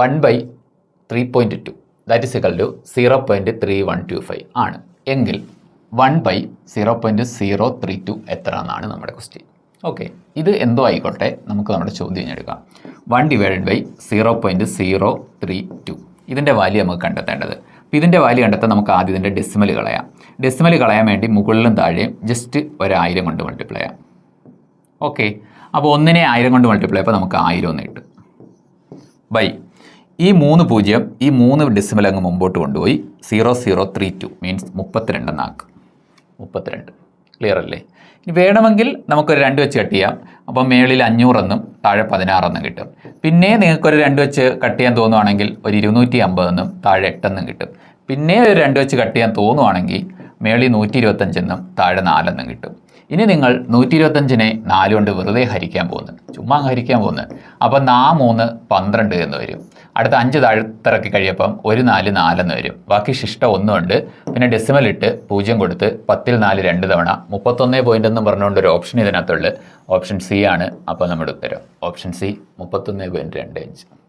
One by three point two that is equal to zero point three one two five ആണ്. എങ്കിൽ one by zero point zero three two എത്ര എന്നാണ് നമ്മുടെ question okay ഇത് എന്തോ ആയിക്കോട്ടെ? നമുക്ക് നമ്മുടെ ചോദ്യം എടുക്കാം. One divided by zero point zero three two ഇതിന്റെ വാല്യൂ നമുക്ക് കണ്ടെത്തേണ്ടത്. അപ്പോൾ ഇതിന്റെ വാല്യൂ കണ്ടെത്താൻ നമുക്ക് ആദ്യം ഇതിന്റെ ഡെസിമൽ കളയാം. ഡെസിമൽ കളയാൻ വേണ്ടി മുകളിലും താഴെയും ജസ്റ്റ് ഒരായിരം കൊണ്ട് മൾട്ടിപ്ലൈ ചെയ്യാം. ഓക്കെ അപ്പോൾ ഒന്നിനെ ആയിരം കൊണ്ട് മൾട്ടിപ്ലൈ അപ്പോൾ നമുക്ക് ആയിരം ഒന്ന് കിട്ടും. ബൈ ഈ മൂന്ന് പൂജ്യം ഈ മൂന്ന് ഡിസിമൽ അങ്ങ് മുമ്പോട്ട് കൊണ്ടുപോയി zero zero three two means മുപ്പത്തിരണ്ടെന്നാക്കും മുപ്പത്തിരണ്ട്. ക്ലിയർ അല്ലേ? ഇനി വേണമെങ്കിൽ നമുക്കൊരു രണ്ട് വെച്ച് കട്ട് ചെയ്യാം. അപ്പം മേളിൽ അഞ്ഞൂറെന്നും താഴെ പതിനാറെന്നും കിട്ടും. പിന്നെ നിങ്ങൾക്കൊരു രണ്ട് വെച്ച് കട്ട് ചെയ്യാൻ തോന്നുവാണെങ്കിൽ ഒരു ഇരുന്നൂറ്റി അമ്പതെന്നും താഴെ എട്ടെന്നും കിട്ടും. പിന്നെ ഒരു രണ്ട് വെച്ച് കട്ട് ചെയ്യാൻ തോന്നുവാണെങ്കിൽ മേളിൽ നൂറ്റി ഇരുപത്തഞ്ചെന്നും താഴെ നാലെന്നും കിട്ടും. ഇനി നിങ്ങൾ നൂറ്റി ഇരുപത്തഞ്ചിനെ നാല് കൊണ്ട് വെറുതെ ഹരിക്കാൻ പോകുന്നു. ചുമ്മാ ഹരിക്കാൻ പോകുന്നു. അപ്പം നാ മൂന്ന് പന്ത്രണ്ട് എന്ന് വരും. അടുത്ത അഞ്ച് താഴ്ത്തിറക്കി കഴിയപ്പം ഒരു നാല് നാലെന്ന് വരും. ബാക്കി ശിഷ്ട ഒന്നുണ്ട് പിന്നെ ഡെസിമൽ ഇട്ട് പൂജ്യം കൊടുത്ത് പത്തിൽ നാല് രണ്ട് തവണ. മുപ്പത്തൊന്ന് പോയിന്റ് എന്ന് പറഞ്ഞുകൊണ്ട് ഒരു ഓപ്ഷൻ ഇതിനകത്തുള്ളു. ഓപ്ഷൻ സി ആണ്. അപ്പോൾ നമ്മുടെ ഉത്തരം. ഓപ്ഷൻ സി മുപ്പത്തൊന്ന് പോയിന്റ് രണ്ട് അഞ്ച്